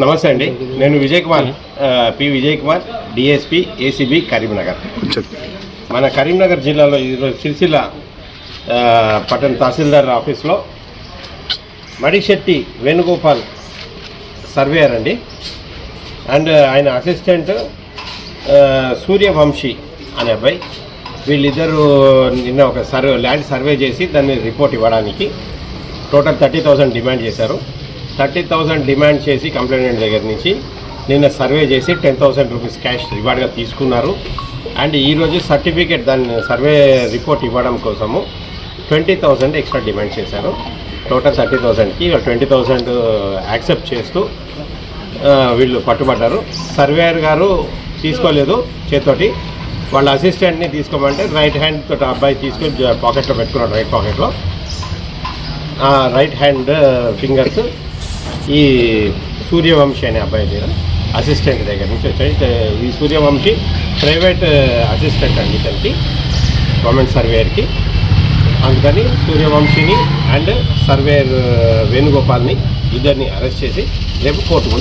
నమస్తే అండి. నేను Vijay Kumar P Vijay Kumar DSP ACB Karimnagar. మన కరీంనగర్ జిల్లాలో ఈరోజు సిరిసిల్ల పట్టణ తహసీల్దార్ ఆఫీస్లో మడిశెట్టి వేణుగోపాల్ సర్వేయర్ అండి. అండ్ ఆయన అసిస్టెంట్ సూర్యవంశీ అనే అబ్బాయి. వీళ్ళిద్దరూ నిన్న ఒక సర్వే ల్యాండ్ సర్వే చేసి దాన్ని రిపోర్ట్ ఇవ్వడానికి టోటల్ థర్టీ థౌసండ్ డిమాండ్ చేశారు. థర్టీ థౌసండ్ డిమాండ్ చేసి కంప్లైంట్ దగ్గర నుంచి? నిన్న సర్వే చేసి టెన్ థౌసండ్ రూపీస్ క్యాష్ రివార్డ్గా తీసుకున్నారు. అండ్ ఈరోజు సర్టిఫికేట్ దాన్ని సర్వే రిపోర్ట్ ఇవ్వడం కోసము ట్వంటీ థౌసండ్ ఎక్స్ట్రా డిమాండ్ చేశారు. టోటల్ థర్టీ థౌసండ్కి ట్వంటీ థౌసండ్ యాక్సెప్ట్ చేస్తూ వీళ్ళు పట్టుబడ్డారు. సర్వేయర్ గారు తీసుకోలేదు చేతోటి. వాళ్ళ అసిస్టెంట్ని తీసుకోమంటే రైట్ హ్యాండ్ తోటి అబ్బాయి తీసుకొని పాకెట్లో పెట్టుకున్నాడు రైట్ పాకెట్లో. Right hand fingers. ఈ సూర్యవంశీ అనే అబ్బాయి దగ్గర అసిస్టెంట్ దగ్గర నుంచి వచ్చాయి ఈ సూర్యవంశీ ప్రైవేట్ అసిస్టెంట్ అండి ఇతనికి గవర్నమెంట్ సర్వేయర్కి అందుకని సూర్యవంశీని అండ్ సర్వేయర్ uh, వేణుగోపాల్ని ఇద్దరిని అరెస్ట్ చేసి రేపు కోర్టు